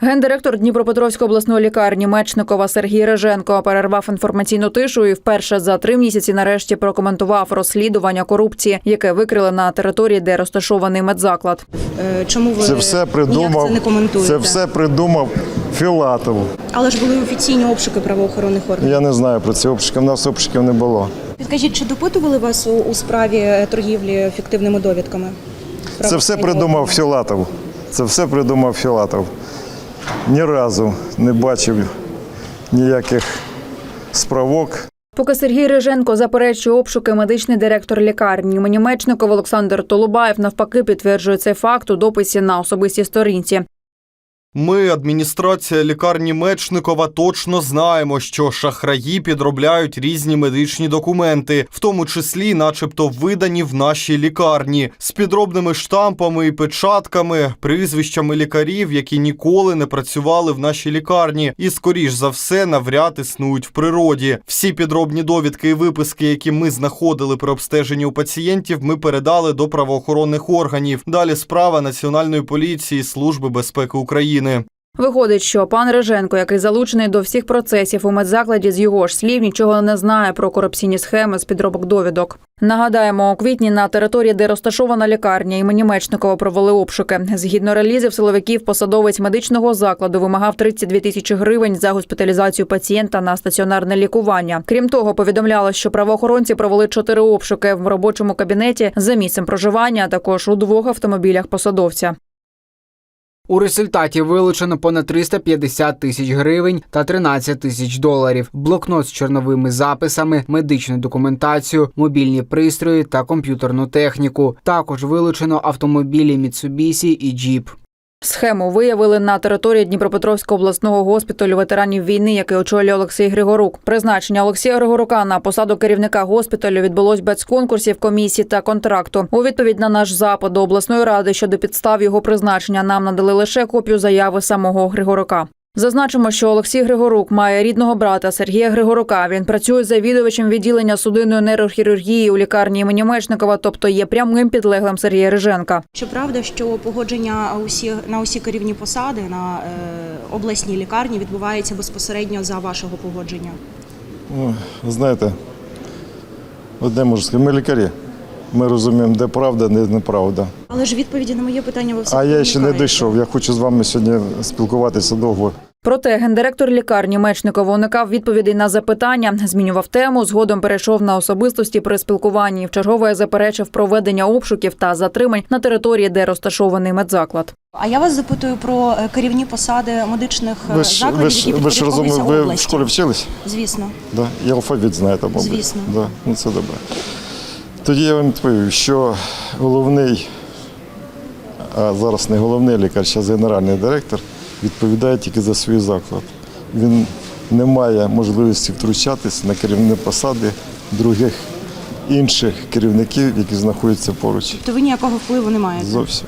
Гендиректор Дніпропетровської обласної лікарні Мечникова Сергій Реженко перервав інформаційну тишу і вперше за три місяці нарешті прокоментував розслідування корупції, яке викрили на території, де розташований медзаклад. Е, Чому ви Це все придумав. це не коментуєте? Це все придумав Філатов. Але ж були офіційні обшуки правоохоронних органів. Я не знаю про ці обшуки. У нас обшуків не було. Підкажіть, чи допитували вас у, у справі торгівлі фіктивними довідками? Це все придумав? Філатов. Це все придумав Філатов. Ні разу не бачив ніяких справок. Поки Сергій Риженко заперечує обшуки, медичний директор лікарні імені Мечникова Олександр Толубаєв навпаки підтверджує цей факт у дописі на особистій сторінці. Ми, адміністрація лікарні Мечникова, точно знаємо, що шахраї підробляють різні медичні документи, в тому числі, начебто, видані в нашій лікарні, з підробними штампами і печатками, прізвищами лікарів, які ніколи не працювали в нашій лікарні, і, скоріш за все, навряд існують в природі. Всі підробні довідки і виписки, які ми знаходили при обстеженні у пацієнтів, ми передали до правоохоронних органів. Далі справа Національної поліції Служби безпеки України. Виходить, що пан Реженко, який залучений до всіх процесів у медзакладі, з його ж слів нічого не знає про корупційні схеми з підробок довідок. Нагадаємо, у квітні на території, де розташована лікарня імені Мечникова, провели обшуки. Згідно релізів силовиків, посадовець медичного закладу вимагав 32 тисячі гривень за госпіталізацію пацієнта на стаціонарне лікування. Крім того, повідомляло, що правоохоронці провели чотири обшуки в робочому кабінеті за місцем проживання, а також у двох автомобілях посадовця. У результаті вилучено понад 350 тисяч гривень та 13 тисяч доларів, блокнот з чорновими записами, медичну документацію, мобільні пристрої та комп'ютерну техніку. Також вилучено автомобілі Mitsubishi і Jeep. Схему виявили на території Дніпропетровського обласного госпіталю ветеранів війни, який очолює Олексій Григорук. Призначення Олексія Григорука на посаду керівника госпіталю відбулось без конкурсів, комісій та контракту. У відповідь на наш запит до обласної ради щодо підстав його призначення нам надали лише копію заяви самого Григорука. Зазначимо, що Олексій Григорук має рідного брата Сергія Григорука. Він працює завідувачем відділення судинної нейрохірургії у лікарні імені Мечникова, тобто є прямим підлеглим Сергія Риженка. Чи правда, що погодження усі, на усі керівні посади на е, обласній лікарні відбувається безпосередньо за вашого погодження? Ну, знаєте, одне можу сказати, ми лікарі. Ми розуміємо, де правда, де неправда. Але ж відповіді на моє питання ви все А я ще не дійшов. Я хочу з вами сьогодні спілкуватися довго. Проте гендиректор лікарні Мечникова уникав відповідей на запитання, змінював тему, згодом перейшов на особистості при спілкуванні. Вчергове заперечив проведення обшуків та затримань на території, де розташований медзаклад. А я вас запитую про е, керівні посади медичних е, Ви ж, закладів, ви ж, які ви ж підпорядковуються ви в школі вчились? Звісно. Да? І алфавіт знаєте, мабуть. Звісно. Да. Ну, це добре. Тоді я вам відповів, що головний, а зараз не головний лікар, зараз генеральний директор, відповідає тільки за свій заклад. Він не має можливості втручатись на керівні посади других інших керівників, які знаходяться поруч. То ви ніякого впливу не маєте. Зовсім.